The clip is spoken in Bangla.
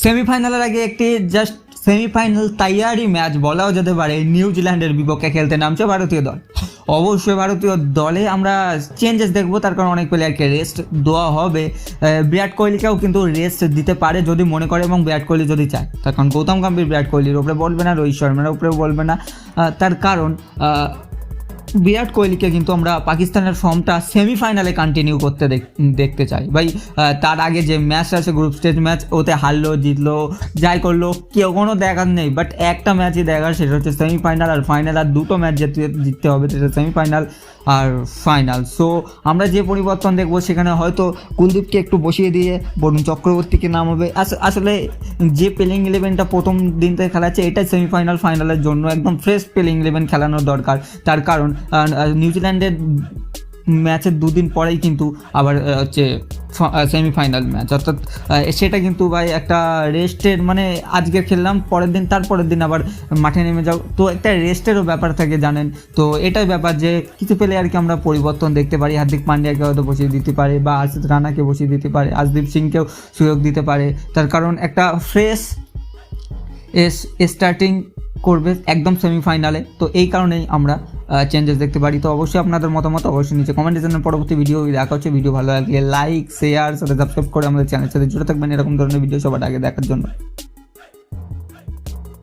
সেমিফাইনালের আগে একটি জাস্ট সেমিফাইনাল তৈয়ারি ম্যাচ বলাও যেতে পারে, নিউজিল্যান্ডের বিপক্ষে খেলতে নামছে ভারতীয় দল। অবশ্যই ভারতীয় দলে আমরা চেঞ্জেস দেখব, তার কারণ অনেক প্লেয়ারকে রেস্ট দেওয়া হবে। বিরাট কোহলিকেও কিন্তু রেস্ট দিতে পারে যদি মনে করে এবং বিরাট কোহলি যদি চায়। তার কারণ গৌতম গম্ভীর বিরাট কোহলির উপরে বলবে না, রোহিত শর্মার উপরে বলবে না। তার কারণ বিরাট কোহলিকে কিন্তু আমরা পাকিস্তানের ফর্মটা সেমিফাইনালে কন্টিনিউ করতে দেখ- দেখতে চাই। ভাই তার আগে যে ম্যাচটা আছে গ্রুপ স্টেজ ম্যাচ ওতে হারলো, জিতলো, যাই করল, কেউ কোনো দেখার নেই। বাট একটা ম্যাচই দেখার, সেটা হচ্ছে সেমিফাইনাল আর ফাইনাল আর দুটো ম্যাচ জিততে জিততে হবে, সেটা সেমিফাইনাল আর ফাইনাল সো আমরা যে পরিবর্তন দেখব, সেখানে হয়তো কুলদীপকে একটু বসিয়ে দিয়ে বরুণ চক্রবর্তীকে নামাবে। আস- আসলে যে প্লেইং ইলেভেনটা প্রথম দিন থেকে খেলাচ্ছে এটাই সেমিফাইনাল ফাইনালের জন্য একদম ফ্রেশ প্লেইং ইলেভেন খেলানোর দরকার। তার কারণ নিউজিল্যান্ডের ম্যাচের দুদিন পরেই কিন্তু আবার হচ্ছে সেমিফাইনাল ম্যাচ অর্থাৎ সেটা কিন্তু ভাই একটা রেস্টের মানে আজকে খেললাম, পরের দিন, তারপরের দিন আবার মাঠে নেমে যাও। তো একটা রেস্টেরও ব্যাপার থাকে জানেন। তো এটাই ব্যাপার যে কিছু প্লেয়ারকে আমরা পরিবর্তন দেখতে পারি। হার্দিক পান্ডিয়াকে হয়তো বসিয়ে দিতে পারে বা আশিস রানাকে বসিয়ে দিতে পারে, আশদীপ সিংকেও সুযোগ দিতে পারে। তার কারণ একটা ফ্রেশ এস স্টার্টিং করবে একদম সেমিফাইনালে তো এই কারণেই আমরা চেঞ্জেস দেখতে পারি। তো অবশ্যই আপনাদের মতামত অবশ্যই নিচে কমেন্ট জানান পরবর্তী ভিডিও দেখা হচ্ছে। ভিডিও ভালো লাগলে লাইক শেয়ার সাথে সাবস্ক্রাইব করে আমাদের চ্যানেলের সাথে জুড়ে থাকবেন। এরকম ধরনের ভিডিও সবার আগে দেখার জন্য।